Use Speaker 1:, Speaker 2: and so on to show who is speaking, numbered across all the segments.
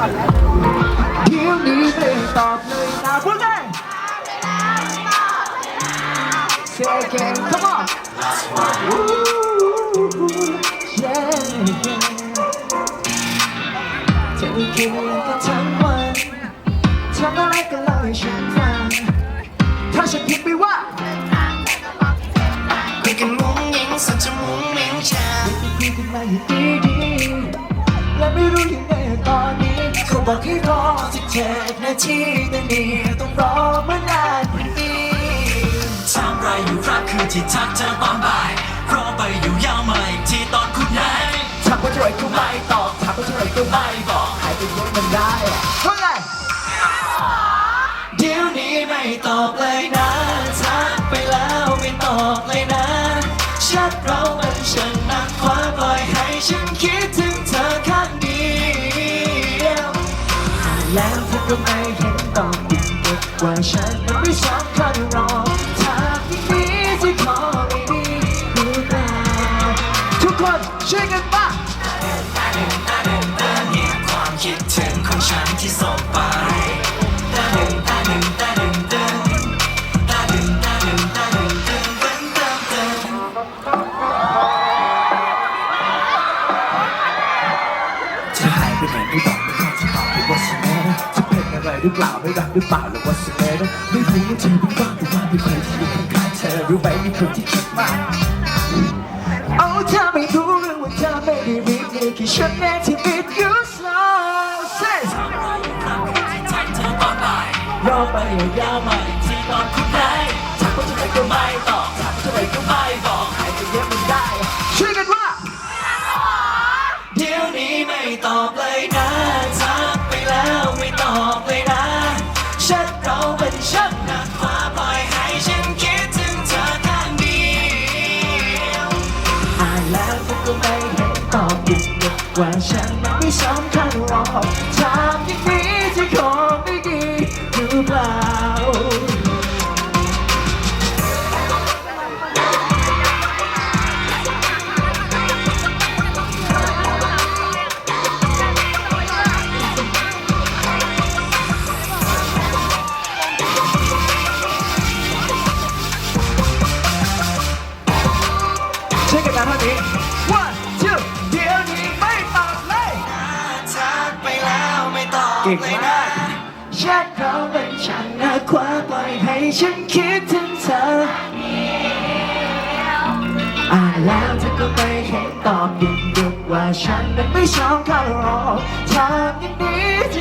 Speaker 1: เดี๋ยวนี้ไม่ตอบเลยนะพูดไง Say again come on yeah เธอกินกันทั้งวันทำอะไรก็เล่าให้ฉันฟังถ้าฉันผิดไปว่า บอกให้รอสิบเจ็ดนาทีแต่นี่ต้องรอมานานกว่านี้
Speaker 2: ทำไรอยู่ครับคือที่ทักเธอตอนบ่ายรอไปอยู่ยาวมาอีกทีตอนคุณนาย
Speaker 1: ถามว่าเท่าไหรก็ไม่ตอบถามว่าเท่าไหรก็ไม่บอกหายไปเยอะมันได้ว่าไง
Speaker 2: เดี๋ยวนี้ไม่ตอบเลยนะทักไปแล้วไม่ตอบเลยนะชัดเรามันช่างหนักคว้าปล่อยให้ฉันคิดถึง
Speaker 1: ก็ไม่เห็นตอบยิ่งเด็กกว่าฉันมันไม่สำคัญหรอกถามที่นี้ที่ขอไม่ดีหรือเปล่าทุกคนช่วยกันป่ะ
Speaker 2: คิดถึงของฉันที่ส่งไปตาดึงตาดึงตาดึงดึงตาดึงตาดึงตาดึงดึงดึงดึงดึง
Speaker 1: เธอหายไปไหนไม่บอก หรือเปล่าไม่รักหรือเปล่าหรือว่าสแน่ไม่รู้ว่าเธอเป็นบ้าหรือว่าเป็นใครที่อยู่ข้างๆเธอรู้ไหมมีคนที่คิดมากเอาเธอไม่รู้เรื่องว่าเธอไม่ได้รีบเลยแค่ฉันแน่ที่ meet you so say
Speaker 2: ทักเธอตอนบ่าย
Speaker 1: รอไปยาวๆมา
Speaker 2: ที่ตอนคุณนายทักว่าจะไปก็ไม่ตอบทักเท่าไหร่ก็ไม่บอก
Speaker 1: ว่า
Speaker 2: ฉัน
Speaker 1: มันไม่สำคัญหรอกถามอย่างนี้จะขอไม่ดีหรือเปล่าช่วยกันนะเท่านี้ one two เก่ง
Speaker 2: เลย
Speaker 1: มากแค่เราเป็นฉันนะคว้าปล่อยให้ฉันคิดถึงเธออ่านแล้วเธอก็ไม่เห็นตอบยิ่งดึกว่าฉันนั้นไม่ชอบเขาหรอกทำอย่างนี้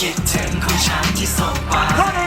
Speaker 2: คิดถึงของฉันที่
Speaker 1: ส่
Speaker 2: งไป